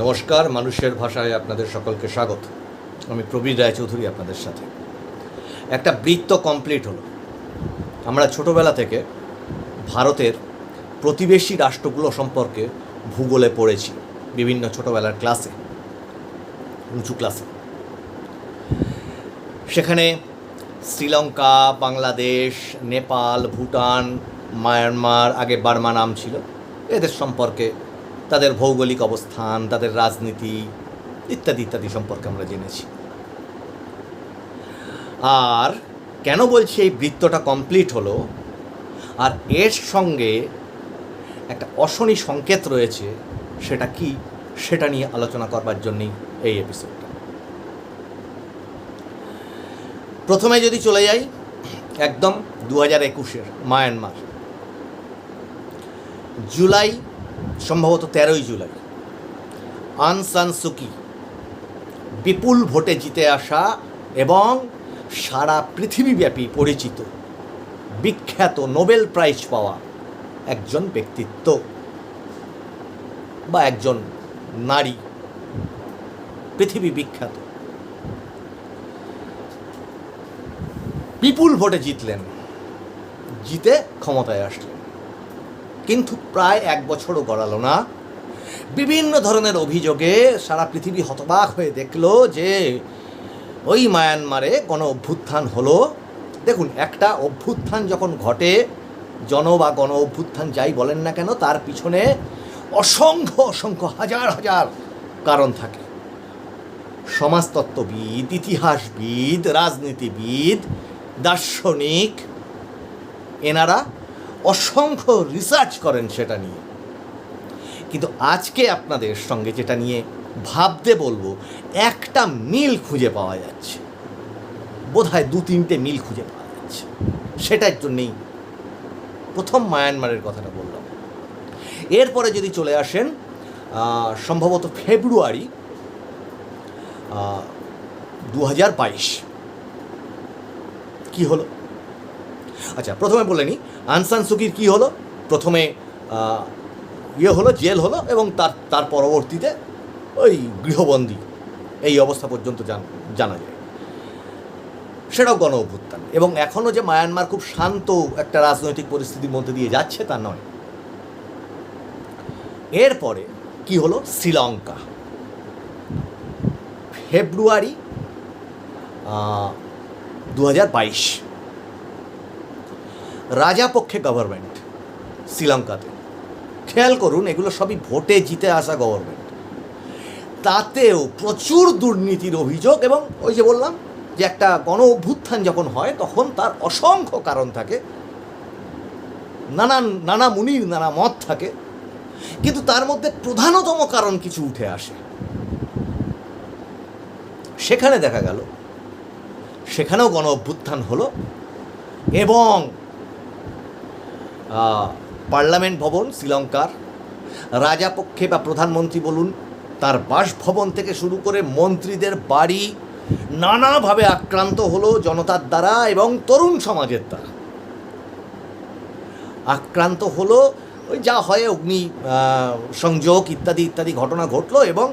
নমস্কার, মানুষের ভাষায় আপনাদের সকলকে স্বাগত। আমি প্রবীর রায়চৌধুরী আপনাদের সাথে। একটা বৃত্ত কমপ্লিট হলো। আমরা ছোটবেলা থেকে ভারতের প্রতিবেশী রাষ্ট্রগুলো সম্পর্কে ভূগোলে পড়েছি, বিভিন্ন ছোটবেলার ক্লাসে উঁচু ক্লাসে সেখানে শ্রীলঙ্কা, বাংলাদেশ, নেপাল, ভুটান, মায়ানমার, আগে বার্মা নাম ছিল। এদের সম্পর্কে তাদের ভৌগোলিক অবস্থান, তাদের রাজনীতি ইত্যাদি ইত্যাদি সম্পর্কে আমরা জেনেছি। আর কেন বলছি এই বৃত্তটা কমপ্লিট হলো? আর এর সঙ্গে একটা অশনি সংকেত রয়েছে, সেটা কি? সেটা নিয়ে আলোচনা করবার জন্যই এই এপিসোডটা প্রথমে যদি চলে যাই, একদম দু হাজার একুশের মায়ানমার। জুলাই সম্ভবত তেরোই জুলাই। আনসান সুকি বিপুল ভোটে জিতে আসা এবং সারা পৃথিবীব্যাপী পরিচিত বিখ্যাত নোবেল প্রাইজ পাওয়া একজন ব্যক্তিত্ব বা একজন নারী, পৃথিবী বিখ্যাত। বিপুল ভোটে জিতলেন, জিতে ক্ষমতায় আসলেন। কিন্তু প্রায় এক বছরও গড়ালো না। বিভিন্ন ধরনের অভিযোগে সারা পৃথিবী হতবাক হয়ে দেখল যে ওই মায়ানমারে কোনো অভ্যুত্থান হলো। দেখুন, একটা অভ্যুত্থান যখন ঘটে, জন বা গণ অভ্যুত্থান যাই বলেন না কেন, তার পিছনে অসংখ্য অসংখ্য হাজার হাজার কারণ থাকে। সমাজতত্ত্ববিদ, ইতিহাসবিদ, রাজনীতিবিদ, দার্শনিক, এনারা অসংখ্য রিসার্চ করেন সেটা নিয়ে। কিন্তু আজকে আপনাদের সঙ্গে যেটা নিয়ে ভাবতে বলব, একটা মিল খুঁজে পাওয়া যাচ্ছে। বোধহয় দু তিনটে মিল খুঁজে পাওয়া যাচ্ছে। সেটার জন্যেই প্রথম মায়ানমারের কথাটা বললাম। এরপরে যদি চলে আসেন সম্ভবত ফেব্রুয়ারি দু হাজার বাইশ। কী হলো? আচ্ছা প্রথমে বলে নিই আনসান সুকির কী হলো? প্রথমে ইয়ে হলো, জেল হলো, এবং তার তার পরবর্তীতে ওই গৃহবন্দী, এই অবস্থা পর্যন্ত জান- জানা যায়। সেটাও গণ অভ্যুত্থান। এবং এখনও যে মায়ানমার খুব শান্ত একটা রাজনৈতিক পরিস্থিতির মধ্যে দিয়ে যাচ্ছে, তা নয়। এরপরে কি হলো? শ্রীলঙ্কা। ফেব্রুয়ারি দু হাজার বাইশ। রাজাপক্ষে গভর্নমেন্ট শ্রীলঙ্কাতে। খেয়াল করুন, এগুলো সবই ভোটে জিতে আসা গভর্নমেন্ট তাতেও প্রচুর দুর্নীতির অভিযোগ এবং ওই যে বললাম যে একটা গণ অভ্যুত্থান যখন হয়, তখন তার অসংখ্য কারণ থাকে। নানান, নানা মুনির, নানা মত থাকে। কিন্তু তার মধ্যে প্রধানতম কারণ কিছু উঠে আসে। সেখানে দেখা গেল, সেখানেও গণ অভ্যুত্থান হলো এবং পার্লামেন্ট ভবন শ্রীলঙ্কার। রাজাপক্ষে বা প্রধানমন্ত্রী বলুন, তার বাসভবন থেকে শুরু করে মন্ত্রীদের বাড়ি নানাভাবে আক্রান্ত হলো জনতার দ্বারা এবং তরুণ সমাজের দ্বারা। আক্রান্ত হলো ওই যা হয় অগ্নি সংযোগ ইত্যাদি ইত্যাদি ঘটনা ঘটলো এবং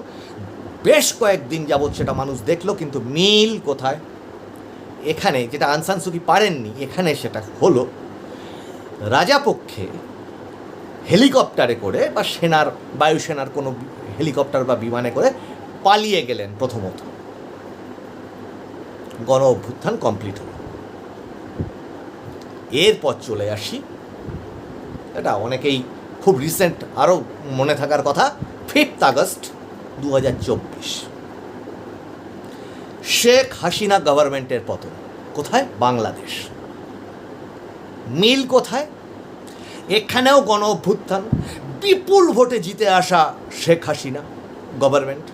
বেশ কয়েকদিন যাবৎ সেটা মানুষ দেখল, কিন্তু মিল কোথায়? এখানে যেটা আনসান সুকি পারেননি, এখানে সেটা হলো রাজাপক্ষে হেলিকপ্টারে করে বা সেনার, বায়ুসেনার কোনো হেলিকপ্টার বা বিমানে করে পালিয়ে গেলেন প্রথমত। গণ অভ্যুত্থান কমপ্লিট হলো। এরপর চলে আসি। এটা অনেকেই খুব রিসেন্ট, আরও মনে থাকার কথা, ফিফথ আগস্ট দু হাজার চব্বিশ। শেখ হাসিনা গভর্নমেন্টের পতন, কোথায়? বাংলাদেশ। মিল কোথায়? এখানেও গণ অভ্যুত্থান বিপুল ভোটে জিতে আসা শেখ হাসিনা গভর্নমেন্ট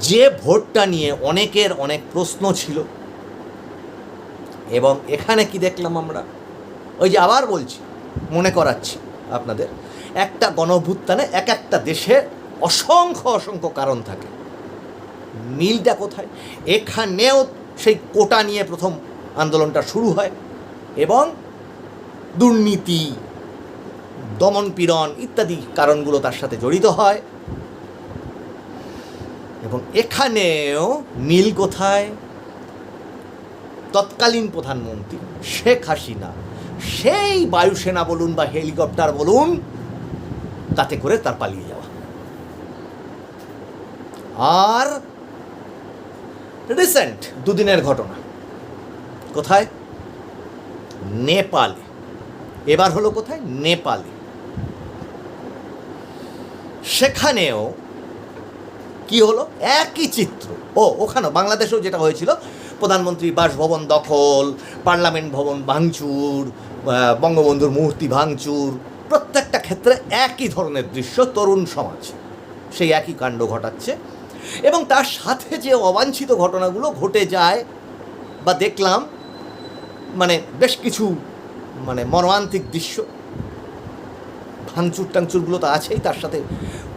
যে ভোটটা নিয়ে অনেকের অনেক প্রশ্ন ছিল, এবং এখানে কি দেখলাম আমরা? ওই যে আবার বলছি, মনে করাচ্ছি আপনাদের, একটা গণভুত্থানে এক একটা দেশে অসংখ্য অসংখ্য কারণ থাকে। মিলটা কোথায়? এখানেও সেই কোটা নিয়ে প্রথম আন্দোলনটা শুরু হয়। এবং দুর্নীতি দমন পীড়ন ইত্যাদি কারণগুলো তার সাথে জড়িত হয়। এবং এখানেও মিল কোথায়? তৎকালীন প্রধানমন্ত্রী শেখ হাসিনা, সেই বায়ুসেনা বলুন বা হেলিকপ্টার বলুন, তাতে করে তার পালিয়ে যাওয়া। আর রিসেন্ট দুদিনের ঘটনা। কোথায়? নেপালে। এবার হলো কোথায়? নেপালে। সেখানেও কি হলো? একই চিত্র। ও, ওখানেও বাংলাদেশেও যেটা হয়েছিল, প্রধানমন্ত্রী বাসভবন দখল, পার্লামেন্ট ভবন ভাঙচুর বঙ্গবন্ধুর মূর্তি ভাঙচুর, প্রত্যেকটা ক্ষেত্রে একই ধরনের দৃশ্য তরুণ সমাজ। সেই একই কাণ্ড ঘটাচ্ছে। এবং তার সাথে যে অবাঞ্ছিত ঘটনাগুলো ঘটে যায়, বা দেখলাম মানে বেশ কিছু মানে মর্মান্তিক দৃশ্য। ভাঙচুর টাংচুরগুলো তো আছেই, তার সাথে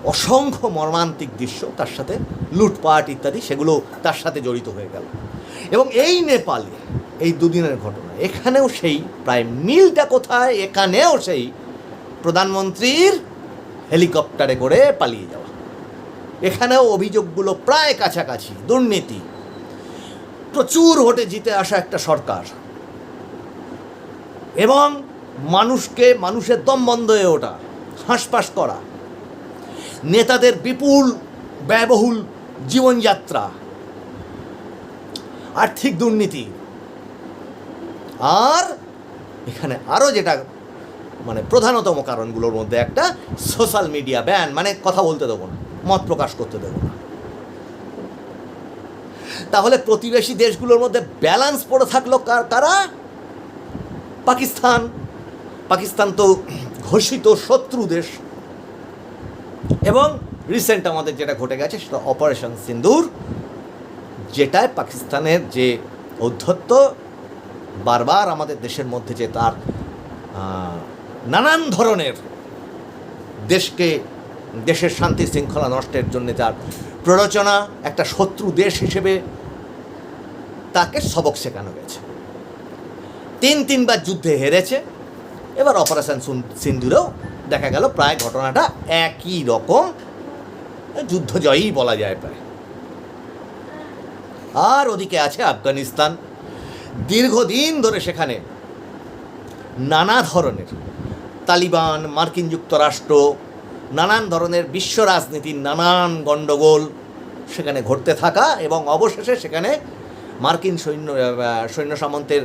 অসংখ্য মর্মান্তিক দৃশ্য, তার সাথে লুটপাট ইত্যাদি, সেগুলো তার সাথে জড়িত হয়ে গেল। এবং এই নেপালে এই দুদিনের ঘটনা, এখানেও সেই, প্রায় মিলটা কোথায়, এখানেও সেই প্রধানমন্ত্রীর হেলিকপ্টারে করে পালিয়ে যাওয়া। এখানেও অভিযোগগুলো প্রায় কাছাকাছি, দুর্নীতি। প্রচুর ভোটে জিতে আসা একটা সরকার এবং মানুষকে, মানুষের দম বন্ধ হয়ে ওঠা হাঁসপাস করা। নেতাদের বিপুল, ব্যয়বহুল জীবনযাত্রা। আর্থিক দুর্নীতি। আর এখানে আরও যেটা মানে প্রধানতম কারণগুলোর মধ্যে একটা সোশ্যাল মিডিয়া ব্যান মানে কথা বলতে দেবো না, মত প্রকাশ করতে দেবো না। তাহলে প্রতিবেশী দেশগুলোর মধ্যে ব্যালেন্স পড়ে থাকল কার? পাকিস্তান পাকিস্তান তো ঘোষিত শত্রু দেশ। এবং রিসেন্ট আমাদের যেটা ঘটে গেছে সেটা অপারেশন সিন্দুর, যেটায় পাকিস্তানের যে ঔদ্ধত্য বারবার আমাদের দেশের মধ্যে যে তার নানান ধরনের দেশকে, দেশের শান্তি শৃঙ্খলা নষ্টের জন্য তার প্ররোচনা, একটা শত্রু দেশ হিসেবে তাকে সবক শেখানো গেছে। তিন তিনবার যুদ্ধে হেরেছে। এবার অপারেশন সিন্দুরেও দেখা গেল প্রায় ঘটনাটা একই রকম। যুদ্ধ জয়ই বলা যায় প্রায়। আর ওদিকে আছে আফগানিস্তান। দীর্ঘদিন ধরে সেখানে নানা ধরনের তালিবান, মার্কিন যুক্তরাষ্ট্র, নানান ধরনের বিশ্ব রাজনীতির নানান গণ্ডগোল সেখানে ঘটতে থাকা এবং অবশেষে সেখানে মার্কিন সৈন্য সৈন্য সামন্তের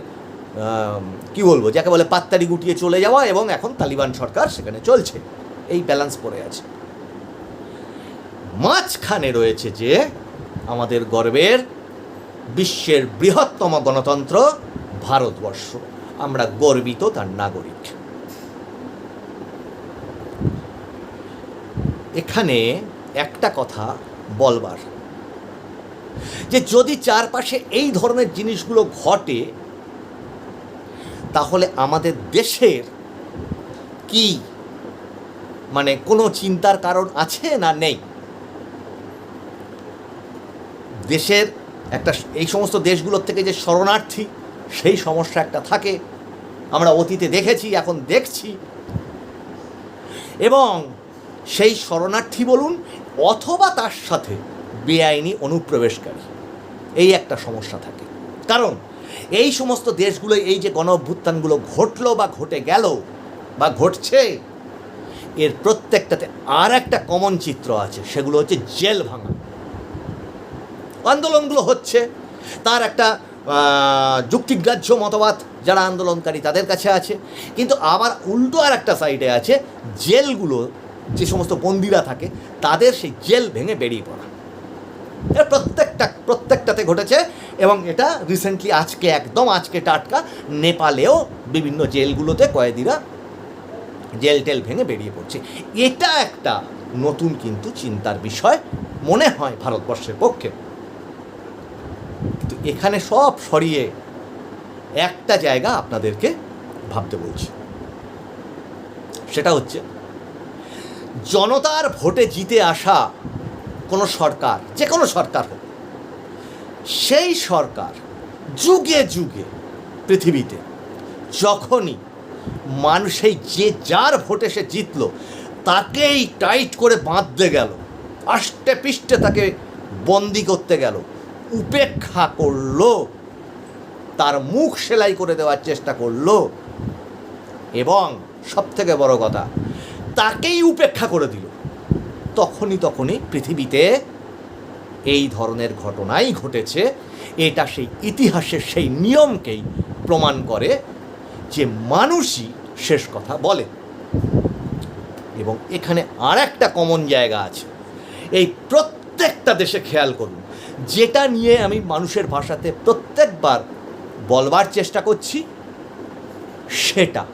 কি বলব, যাকে বলে পাত্তারি গুটিয়ে চলে যাওয়া এবং এখন তালিবান সরকার সেখানে চলছে। এই ব্যালেন্স পড়ে আছে। মাঝখানে রয়েছে যে আমাদের গর্বের বিশ্বের বৃহত্তম গণতন্ত্র, ভারতবর্ষ। আমরা গর্বিত তার নাগরিক। এখানে একটা কথা বলবার, যে যদি চারপাশে এই ধরনের জিনিসগুলো ঘটে তাহলে আমাদের দেশের কি মানে কোনো চিন্তার কারণ আছে না নেই? দেশের একটা এই সমস্ত দেশগুলোর থেকে যে শরণার্থী, সেই সমস্যা একটা থাকে। আমরা অতীতে দেখেছি, এখন দেখছি। এবং সেই শরণার্থী বলুন, অথবা তার সাথে বেআইনি অনুপ্রবেশকারী। এই একটা সমস্যা থাকে। কারণ এই সমস্ত দেশগুলো, এই যে গণ অভ্যুত্থানগুলো ঘটলো বা ঘটে গেল বা ঘটছে, এর প্রত্যেকটাতে আর একটা কমন চিত্র আছে, সেগুলো হচ্ছে জেল ভাঙা। আন্দোলনগুলো হচ্ছে, তার একটা যুক্তিগ্রাহ্য মতবাদ যারা আন্দোলনকারী তাদের কাছে আছে, কিন্তু আবার উল্টো আর একটা সাইডে আছে, জেলগুলো যে সমস্ত বন্দিরা থাকে, তাদের সেই জেল ভেঙে বেরিয়ে পড়া। এর প্রত্যেকটা, প্রত্যেকটাতে ঘটেছে এবং এটা রিসেন্টলি আজকে একদম, আজকে টাটকা, নেপালেও বিভিন্ন জেলগুলোতে কয়েদিরা জেল টেল ভেঙে বেরিয়ে পড়ছে। এটা একটা নতুন কিন্তু চিন্তার বিষয়, মনে হয় ভারতবর্ষের পক্ষে। কিন্তু এখানে সব সরিয়ে একটা জায়গা আপনাদেরকে ভাবতে বলছি। সেটা হচ্ছে, জনতার ভোটে জিতে আসা কোনো সরকার, যে কোনো সরকার হোক, সেই সরকার যুগে যুগে পৃথিবীতে যখনই মানুষ এই যে যার ভোটে সে জিতলো, তাকেই টাইট করে বাঁধতে গেল, আষ্টে পিষ্টে তাকে বন্দি করতে গেল, উপেক্ষা করল, তার মুখ সেলাই করে দেওয়ার চেষ্টা করল এবং সবথেকে বড় কথা, তাকেই উপেক্ষা করে দিল। তখনই তখনই পৃথিবীতে এই ধরনের ঘটনাই ঘটেছে। এটা সেই ইতিহাসের সেই নিয়মকেই প্রমাণ করে যে মানুষই শেষ কথা বলে। এবং এখানে আর একটা কমন জায়গা আছে। এই প্রত্যেকটা দেশে খেয়াল করুন, যেটা নিয়ে আমি মানুষের ভাষাতে প্রত্যেকবার বলবার চেষ্টা করছি, সেটা।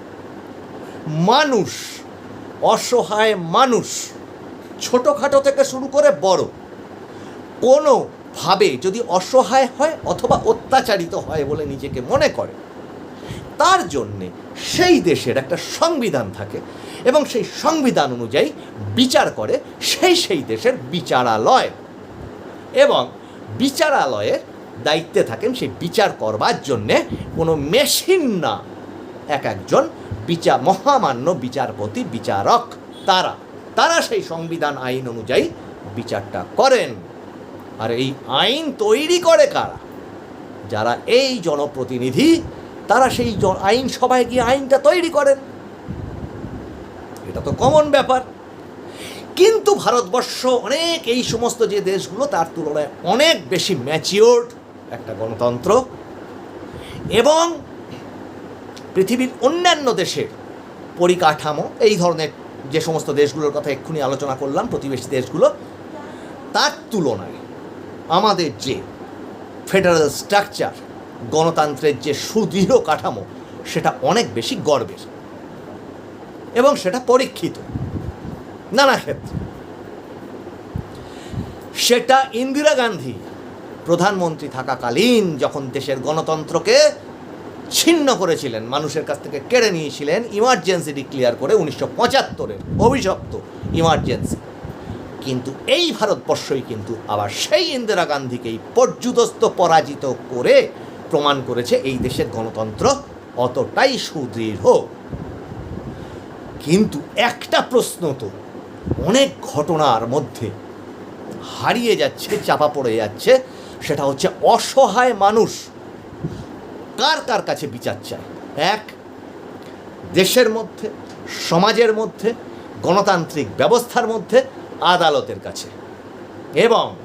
মানুষ, অসহায় মানুষ ছোটোখাটো থেকে শুরু করে বড়। কোনোভাবে যদি অসহায় হয় অথবা অত্যাচারিত হয় বলে নিজেকে মনে করে, তার জন্যে সেই দেশের একটা সংবিধান থাকে এবং সেই সংবিধান অনুযায়ী বিচার করে সেই সেই দেশের বিচারালয় এবং বিচারালয়ের দায়িত্বে থাকেন সেই বিচার করবার জন্যে কোনো মেশিন না। এক একজন বিচার মহামান্য বিচারপতি, বিচারক, তারা। তারা সেই সংবিধান আইন অনুযায়ী বিচারটা করেন। আর এই আইন তৈরি করে কারা? যারা এই জনপ্রতিনিধি, তারা সেই আইন সভায় গিয়ে আইনটা তৈরি করেন। এটা তো কমন ব্যাপার। কিন্তু ভারতবর্ষ অনেক এই সমস্ত যে দেশগুলো, তার তুলনায় অনেক বেশি ম্যাচিওর্ড একটা গণতন্ত্র এবং পৃথিবীর অন্যান্য দেশের পরিকাঠামো, এই ধরনের যে সমস্ত দেশগুলোর কথা এক্ষুনি আলোচনা করলাম, প্রতিবেশী দেশগুলো, তার তুলনায় আমাদের যে ফেডারেল স্ট্রাকচার, গণতন্ত্রের যে সুদৃঢ় কাঠামো, সেটা অনেক বেশি গর্বের। এবং সেটা পরীক্ষিত নানা ক্ষেত্রে। সেটা ইন্দিরা গান্ধী প্রধানমন্ত্রী থাকাকালীন যখন দেশের গণতন্ত্রকে ছিন্ন করেছিলেন, মানুষের কাছ থেকে কেড়ে নিয়েছিলেন ইমার্জেন্সি ডিক্লেয়ার করে উনিশশো পঁচাত্তরের অভিশপ্ত ইমার্জেন্সি কিন্তু এই ভারতবর্ষই কিন্তু আবার সেই ইন্দিরা গান্ধীকেই পর্যুদস্ত, পরাজিত করে প্রমাণ করেছে এই দেশের গণতন্ত্র অতটাই সুদৃঢ়। কিন্তু একটা প্রশ্ন তো, অনেক ঘটনার মধ্যে হারিয়ে যাচ্ছে, চাপা পড়ে যাচ্ছে, সেটা হচ্ছে অসহায় মানুষ। কার কার কাছে বিচার চায় এক, দেশের মধ্যে, সমাজের মধ্যে, গণতান্ত্রিক ব্যবস্থার মধ্যে, আদালতের কাছে। এবং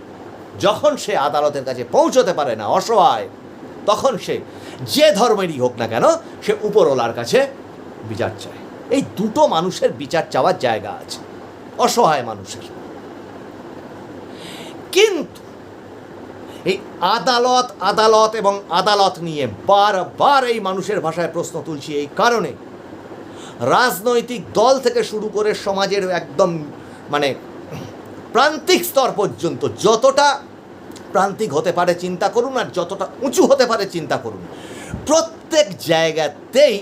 যখন সে আদালতের কাছে পৌঁছতে পারে না, অসহায়, তখন সে যে ধর্মেরই হোক না কেন, সে উপরওয়ালার কাছে বিচার চায়। এই দুটো মানুষের বিচার চাওয়ার জায়গা আছে, অসহায় মানুষের। কিন্তু এই আদালত আদালত এবং আদালত নিয়ে বারবার এই মানুষের ভাষায় প্রশ্ন তুলছি এই কারণে। রাজনৈতিক দল থেকে শুরু করে সমাজের একদম মানে প্রান্তিক স্তর পর্যন্ত যতটা প্রান্তিক হতে পারে চিন্তা করুন আর যতটা উঁচু হতে পারে চিন্তা করুন। প্রত্যেক জায়গাতেই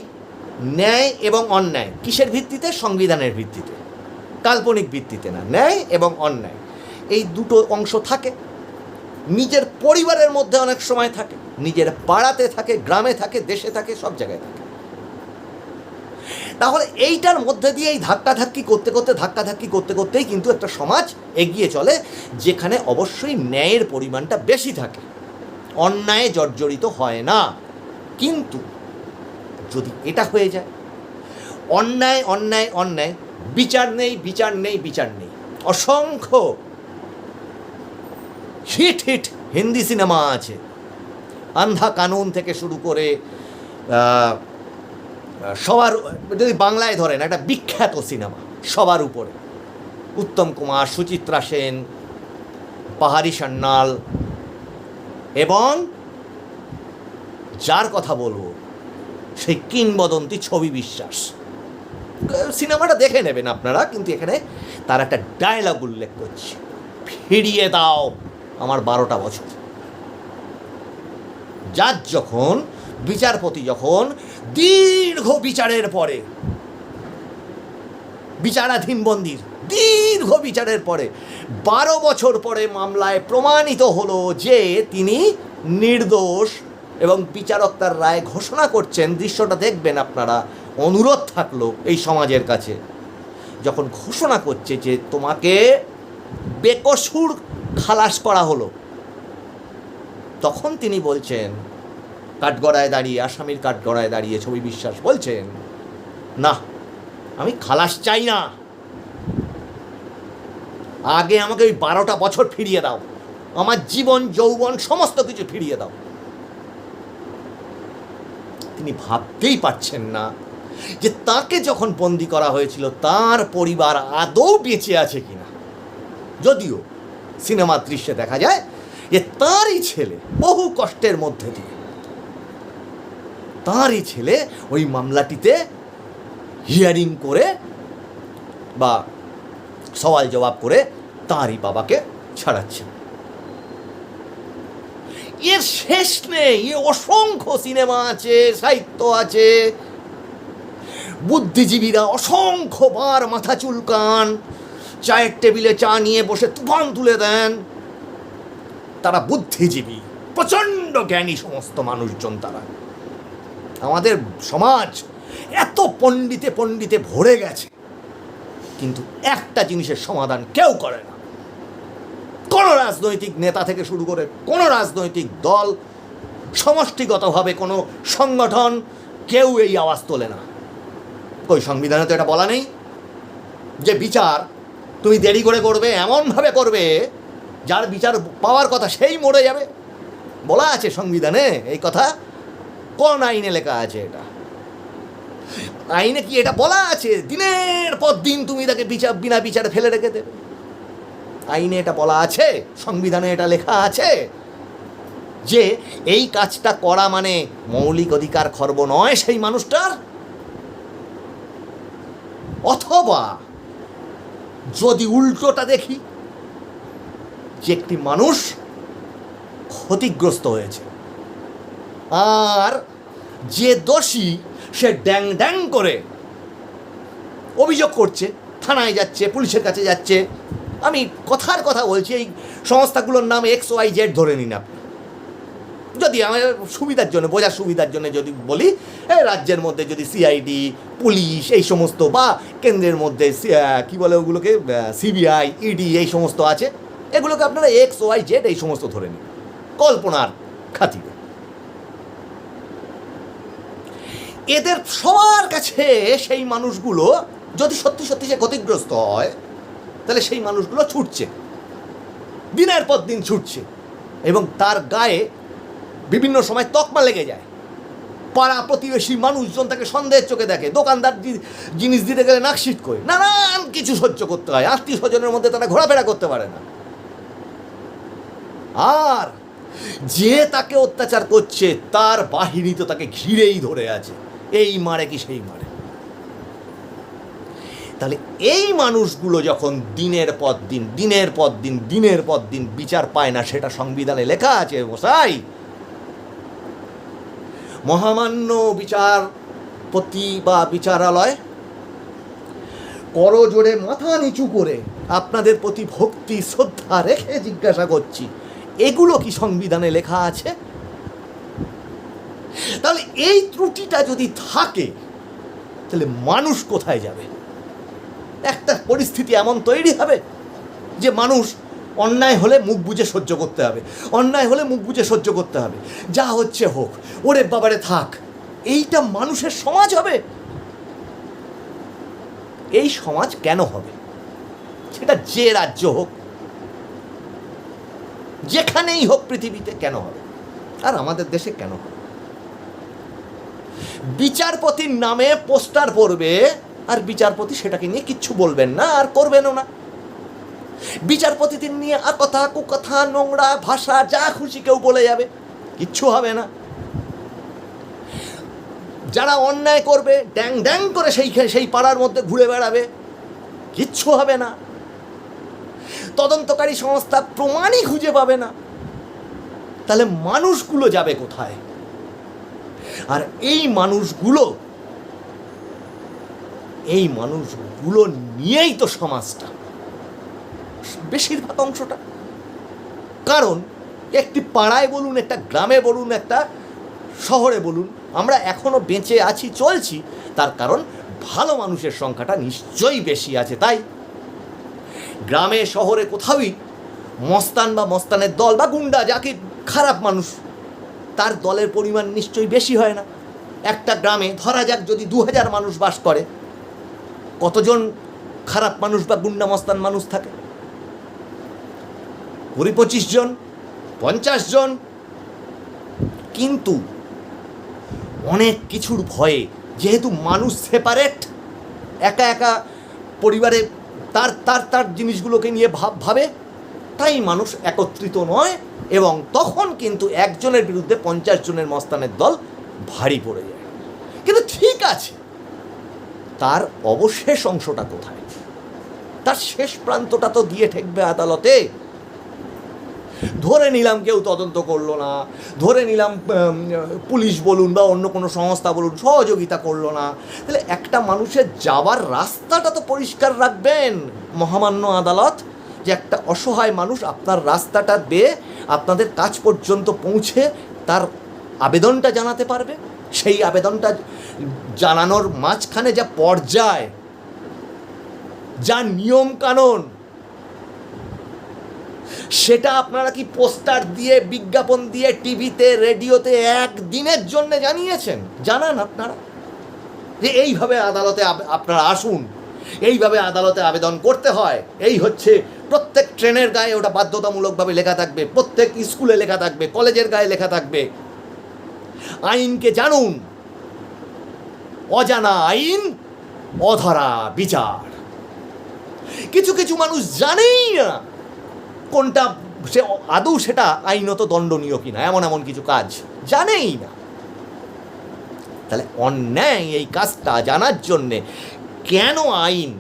ন্যায় এবং অন্যায় কিসের ভিত্তিতে? সংবিধানের ভিত্তিতে। কাল্পনিক ভিত্তিতে না। ন্যায় এবং অন্যায়। এই দুটো অংশ থাকে। নিজের পরিবারের মধ্যে অনেক সময় থাকে, নিজের পাড়াতে থাকে, গ্রামে থাকে, দেশে থাকে, সব জায়গায় থাকে। তাহলে এইটার মধ্যে দিয়ে এই ধাক্কাধাক্কি করতে করতে, ধাক্কাধাক্কি করতে করতেই কিন্তু একটা সমাজ এগিয়ে চলে, যেখানে অবশ্যই ন্যায়ের পরিমাণটা বেশি থাকে। অন্যায় জর্জরিত হয় না। কিন্তু যদি এটা হয়ে যায়, অন্যায় অন্যায় অন্যায়, বিচার নেই বিচার নেই বিচার নেই। অসংখ্য হিট হিট, হিন্দি সিনেমা আছে। আন্ধা কানুন থেকে শুরু করে সবার, যদি বাংলায় ধরেন, একটা বিখ্যাত সিনেমা, সবার উপরে। উত্তম কুমার, সুচিত্রা সেন, পাহাড়ি সান্যাল, এবং যার কথা বলব, সেই কিংবদন্তি ছবি বিশ্বাস। সিনেমাটা দেখে নেবেন আপনারা, কিন্তু এখানে তার একটা ডায়লগ উল্লেখ করছি। ফিরিয়ে দাও। আমার বারোটা বছর। যার যখন, বিচারপতি যখন, দীর্ঘ বিচারের পরে, বিচারাধীন বন্দির, দীর্ঘ বিচারের পরে, বারো বছর পরে মামলায় প্রমাণিত হলো যে তিনি নির্দোষ এবং বিচারক তার রায় ঘোষণা করছেন। দৃশ্যটা দেখবেন আপনারা। অনুরোধ থাকল এই সমাজের কাছে। যখন ঘোষণা করছে যে তোমাকে বেকসুর খালাস করা হলো। তখন তিনি বলছেন, কাঠগড়ায় দাঁড়িয়ে, আসামির কাঠগড়ায় দাঁড়িয়ে ছবি বিশ্বাস বলছেন, না, আমি খালাস চাই না। আগে আমাকে ওই বারোটা বছর ফিরিয়ে দাও। আমার জীবন, যৌবন, সমস্ত কিছু ফিরিয়ে দাও। তিনি ভাবতেই পারছেন না যে তাকে যখন বন্দি করা হয়েছিল, তার পরিবার আদৌ বেঁচে আছে কিনা। যদিও সিনেমার দৃশ্যে দেখা যায় যে তারই ছেলে বহু কষ্টের মধ্যে দিয়ে, তারই ছেলে ওই মামলাটিতে হিয়ারিং করে বা সওয়াল জবাব করে তারই বাবাকে ছাড়াচ্ছে। এর শেষ নেই অসংখ্য সিনেমা আছে, সাহিত্য আছে। বুদ্ধিজীবীরা অসংখ্যবার মাথা চুলকান চায়ের টেবিলে চা নিয়ে বসে তুফান তুলে দেন। তারা বুদ্ধিজীবী, প্রচণ্ড জ্ঞানী সমস্ত মানুষজন তারা। আমাদের সমাজ এত পণ্ডিতে পণ্ডিতে ভরে গেছে। কিন্তু একটা জিনিসের সমাধান কেউ করে না। কোনো রাজনৈতিক নেতা থেকে শুরু করে কোনো রাজনৈতিক দল, সমষ্টিগতভাবে কোনো সংগঠন, কেউ এই আওয়াজ তোলে না। ওই সংবিধানে তো এটা বলা নেই যে বিচার তুমি দেরি করে করবে, এমনভাবে করবে, যার বিচার পাওয়ার কথা সেই মরে যাবে। বলা আছে সংবিধানে এই কথা। কোন আইনে লেখা আছে এটা? আইনে কি এটা বলা আছে? দিনের পর দিন তুমি তাকে বিচার, বিনা বিচারে ফেলে রেখে দেবে। আইনে এটা বলা আছে, সংবিধানে এটা লেখা আছে যে এই কাজটা করা মানে মৌলিক অধিকার খর্ব নয় সেই মানুষটার। অথবা যদি উল্টোটা দেখি, যে একটি মানুষ ক্ষতিগ্রস্ত হয়েছে। আর যে দোষী সে ড্যাং ড্যাং করে অভিযোগ করছে, থানায় যাচ্ছে, পুলিশের কাছে যাচ্ছে। আমি কথার কথা বলছি, এই সংস্থাগুলোর নাম এক্স ওয়াই জেড ধরে নিন আপনি। যদি আমার সুবিধার জন্য, বোঝার সুবিধার জন্য যদি বলি রাজ্যের মধ্যে যদি সিআইডি পুলিশ এই সমস্ত বা কেন্দ্রের মধ্যে কি বলে ওগুলোকে সিবিআই ইডি এই সমস্ত আছে, এগুলোকে আপনারা এক্স ওয়াই জেড এই সমস্ত ধরে নিন। কল্পনার খাতিরে। এদের সবার কাছে সেই মানুষগুলো যদি সত্যি সত্যি সে ক্ষতিগ্রস্ত হয়, তাহলে সেই মানুষগুলো ছুটছে। দিনের পর দিন ছুটছে এবং তার গায়ে বিভিন্ন সময় তকমা লেগে যায়। পাড়া প্রতিবেশী মানুষজন তাকে সন্দেহের চোখে দেখে। দোকানদার জিনিস দিতে গেলে নাকশিট করে। নানান কিছু সহ্য করতে হয়। আত্মীয় স্বজনের মধ্যে তারা ঘোরাফেরা করতে পারে না। আর যে তাকে অত্যাচার করছে, তার বাহিনী তো তাকে ঘিরেই ধরে আছে। এই মারে কি সেই মারে? তাহলে এই মানুষগুলো যখন দিনের পর দিন, দিনের পর দিন, দিনের পর দিন বিচার পায় না, সেটা সংবিধানে লেখা আছে, মশাই। মহামান্য বিচারপতি বা বিচারালয় করজোড়ে মাথা নিচু করে আপনাদের প্রতি ভক্তি, শ্রদ্ধা রেখে জিজ্ঞাসা করছি, এগুলো কি সংবিধানে লেখা আছে? তাহলে এই ত্রুটিটা যদি থাকে, তাহলে মানুষ কোথায় যাবে? একটা পরিস্থিতি এমন তৈরি হবে যে মানুষ অন্যায় হলে মুখ বুজে সহ্য করতে হবে। অন্যায় হলে মুখ বুজে সহ্য করতে হবে। যা হচ্ছে হোক, ওরে বাবারে থাক। এইটা মানুষের সমাজ হবে। এই সমাজ কেন হবে? সেটা যে রাজ্য হোক, যেখানেই হোক পৃথিবীতে কেন হবে? আর আমাদের দেশে কেন হবে? বিচারপতির নামে পোস্টার পড়বে, আর বিচারপতি সেটাকে নিয়ে কিচ্ছু বলবেন না, আর করবেনও না। বিচারপতিদের নিয়ে আর কথা, কুকথা, নোংরা ভাষা, যা খুশি কেউ বলে যাবে। কিচ্ছু হবে না। যারা অন্যায় করবে, ড্যাং ড্যাং করে সেই সেই পাড়ার মধ্যে ঘুরে বেড়াবে। কিচ্ছু হবে না। তদন্তকারী সংস্থা প্রমাণই খুঁজে পাবে না। তাহলে মানুষগুলো যাবে কোথায়? আর এই মানুষগুলো এই মানুষগুলো নিয়েই তো সমাজটা। বেশিরভাগ অংশটা। কারণ একটি পাড়ায় বলুন, একটা গ্রামে বলুন, একটা শহরে বলুন, আমরা এখনও বেঁচে আছি, চলছি, তার কারণ ভালো মানুষের সংখ্যাটা নিশ্চয়ই বেশি আছে, তাই? গ্রামে, শহরে কোথাওই মস্তান বা মস্তানের দল বা গুন্ডা, যাকে খারাপ মানুষ, তার দলের পরিমাণ নিশ্চয়ই বেশি হয় না। একটা গ্রামে, ধরা যাক যদি দু হাজার মানুষ বাস করে, কতজন খারাপ মানুষ বা গুন্ডা মস্তান মানুষ থাকে? কুড়ি পঁচিশ জন, পঞ্চাশ জন। কিন্তু অনেক কিছুর ভয়ে যেহেতু মানুষ সেপারেট একা একা পরিবারে তার তার তার জিনিসগুলোকে নিয়ে ভাব, ভাবে, তাই মানুষ একত্রিত নয় এবং তখন কিন্তু একজনের বিরুদ্ধে পঞ্চাশ জনের মস্তানের দল ভারী পড়ে যায়। কিন্তু ঠিক আছে, তার অবশেষ অংশটা কোথায়? তার শেষ প্রান্তটা তো গিয়ে ঠেকবে আদালতে। ধরে নিলাম কেউ তদন্ত করল না, ধরে নিলাম পুলিশ বলুন বা অন্য কোনো সংস্থা বলুন, সহযোগিতা করল না, তাহলে একটা মানুষের যাওয়ার রাস্তাটা তো পরিষ্কার রাখবেন। মহামান্য আদালত যে একটা অসহায় মানুষ আপনার রাস্তাটা বেয়ে আপনাদের কাজ পর্যন্ত পৌঁছে, তার আবেদনটা জানাতে পারবে। সেই আবেদনটা জানানোর মাঝখানে যা পর্যায়, যা নিয়ম কানুন সেটা আপনারা কি পোস্টার দিয়ে, বিজ্ঞাপন দিয়ে, টিভিতে, রেডিওতে একদিনের জন্য জানিয়েছেন? জানান আপনারা। যে এইভাবে আদালতে আপনারা আসুন, এইভাবে আদালতে আবেদন করতে হয়। এই হচ্ছে প্রত্যেক ট্রেনের গায়ে ওটা বাধ্যতামূলকভাবে লেখা থাকবে, প্রত্যেক স্কুলে লেখা থাকবে, কলেজের গায়ে লেখা থাকবে। আইনকে জানুন। অজানা আইন, অধরা বিচার। কিছু কিছু মানুষ জানেই না কোনটা সে আদৌ সেটা আইনত দণ্ডনীয় কিনা এমন এমন কিছু কাজ জানেই না। তাহলে অন্যায় এই কাজটা জানার জন্যে কেন আইন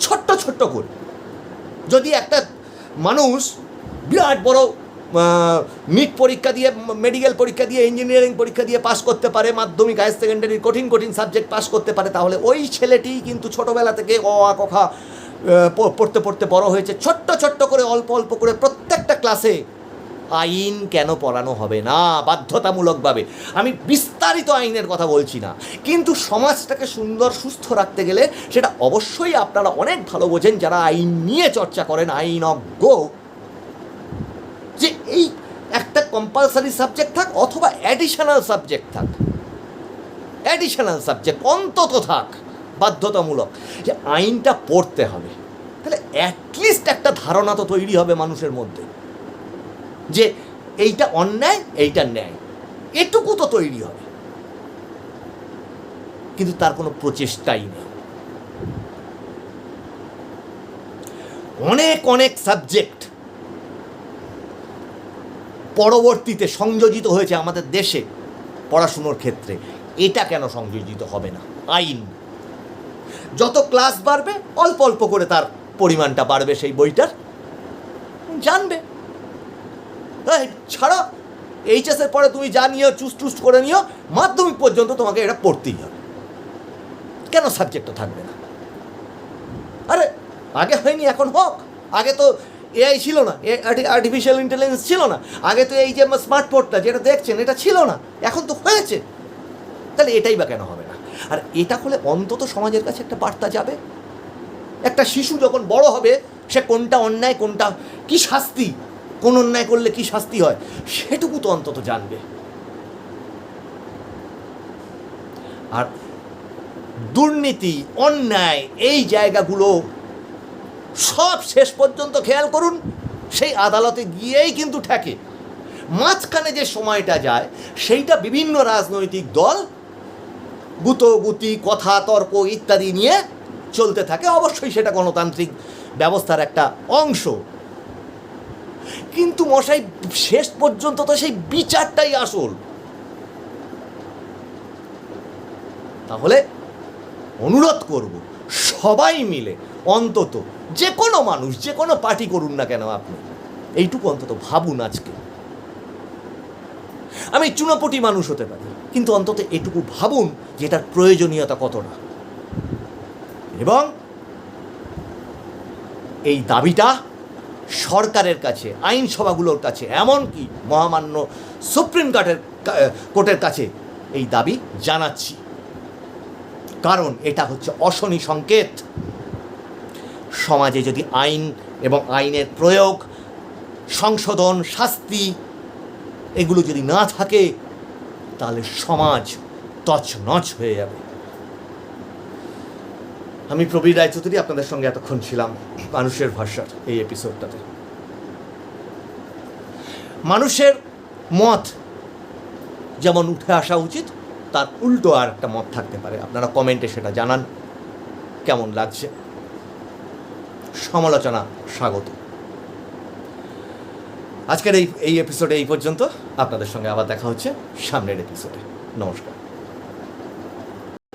ছোট্ট ছোট্ট করে? যদি একটা মানুষ বিরাট বড় নিট পরীক্ষা দিয়ে মেডিকেল পরীক্ষা দিয়ে ইঞ্জিনিয়ারিং পরীক্ষা দিয়ে পাশ করতে পারে মাধ্যমিক হায়ার সেকেন্ডারি কঠিন কঠিন সাবজেক্ট পাশ করতে পারে তাহলে ওই ছেলেটি কিন্তু ছোটোবেলা থেকে অ আ ক খ আহ, প- পড়তে পড়তে বড় হয়েছে। ছোট্ট ছোট্ট করে, অল্প অল্প করে প্রত্যেকটা ক্লাসে আইন কেন পড়ানো হবে না? বাধ্যতামূলকভাবে। আমি বিস্তারিত আইনের কথা বলছি না। কিন্তু সমাজটাকে সুন্দর, সুস্থ রাখতে গেলে সেটা অবশ্যই আপনারা অনেক ভালো বোঝেন যারা আইন নিয়ে চর্চা করেন, আইনজ্ঞ। যে এই একটা কম্পালসারি সাবজেক্ট থাক অথবা অ্যাডিশনাল সাবজেক্ট থাক। অ্যাডিশনাল সাবজেক্ট অন্তত থাক। বাধ্যতামূলক যে আইনটা পড়তে হবে। তাহলে অ্যাটলিস্ট একটা ধারণা তো তৈরি হবে মানুষের মধ্যে। যে এইটা অন্যায়, এইটা ন্যায়। এটুকু তো তৈরি হবে। কিন্তু তার কোনো প্রচেষ্টাই নেই। অনেক অনেক সাবজেক্ট পরবর্তীতে সংযোজিত হয়েছে আমাদের দেশে পড়াশুনোর ক্ষেত্রে। এটা কেন সংযোজিত হবে না? আইন। যত ক্লাস বাড়বে, অল্প অল্প করে তার পরিমাণটা বাড়বে সেই বইটার। জানবে। ছাড়া এইচএসের পরে তুমি যা নিও চুস করে নিও মাধ্যমিক পর্যন্ত তোমাকে এটা পড়তেই হবে। কেন সাবজেক্টটা থাকবে না? আরে, আগে হয়নি, এখন হোক। আগে তো এআই ছিল না আর্টিফিশিয়াল ইন্টেলিজেন্স ছিল না। আগে তো এই যে স্মার্টফোনটা যেটা দেখছেন, এটা ছিল না। এখন তো হয়েছে। তাহলে এটাই বা কেন হবে? আর এটা হলে অন্তত সমাজের কাছে একটা বার্তা যাবে। একটা শিশু যখন বড় হবে, সে কোনটা অন্যায়, কোনটা কি শাস্তি, কোন অন্যায় করলে কি শাস্তি হয়, সেটুকু তো অন্তত জানবে। আর দুর্নীতি, অন্যায়, এই জায়গাগুলো সব শেষ পর্যন্ত খেয়াল করুন, সেই আদালতে গিয়েই কিন্তু ঠেকে। মাঝখানে যে সময়টা যায়, সেইটা বিভিন্ন রাজনৈতিক দল গুতোগুতি কথা, তর্ক ইত্যাদি নিয়ে চলতে থাকে। অবশ্যই সেটা গণতান্ত্রিক ব্যবস্থার একটা অংশ। কিন্তু মশাই, শেষ পর্যন্ত তো সেই বিচারটাই আসল। তাহলে অনুরোধ করব, সবাই মিলে, অন্তত যে কোনো মানুষ, যে কোনো পার্টি করুন না কেন আপনি, এইটুকু অন্তত ভাবুন আজকে। আমি চুনাপটি মানুষ হতে পারি, কিন্তু অন্তত এটুকু ভাবুন যে এটার প্রয়োজনীয়তা কতটা এবং এই দাবিটা সরকারের কাছে, আইনসভাগুলোর কাছে, এমনকি মহামান্য সুপ্রিম কোর্টের কোর্টের কাছে এই দাবি জানাচ্ছি। কারণ এটা হচ্ছে অশনি সংকেত। সমাজে যদি আইন এবং আইনের প্রয়োগ, সংশোধন, শাস্তি এগুলো যদি না থাকে, তাহলে সমাজ তছনছ হয়ে যাবে। আমি প্রবীর রায়চৌধুরী আপনাদের সঙ্গে এতক্ষণ ছিলাম মানুষের ভাষার এই এপিসোডটাতে মানুষের মত যেমন উঠে আসা উচিত, তার উল্টো আর একটা মত থাকতে পারে। আপনারা কমেন্টে সেটা জানান, কেমন লাগছে? সমালোচনা স্বাগত। আজকের এই এই এপিসোডে এই পর্যন্ত। আপনাদের সঙ্গে আবার দেখা হচ্ছে সামনের এপিসোডে নমস্কার।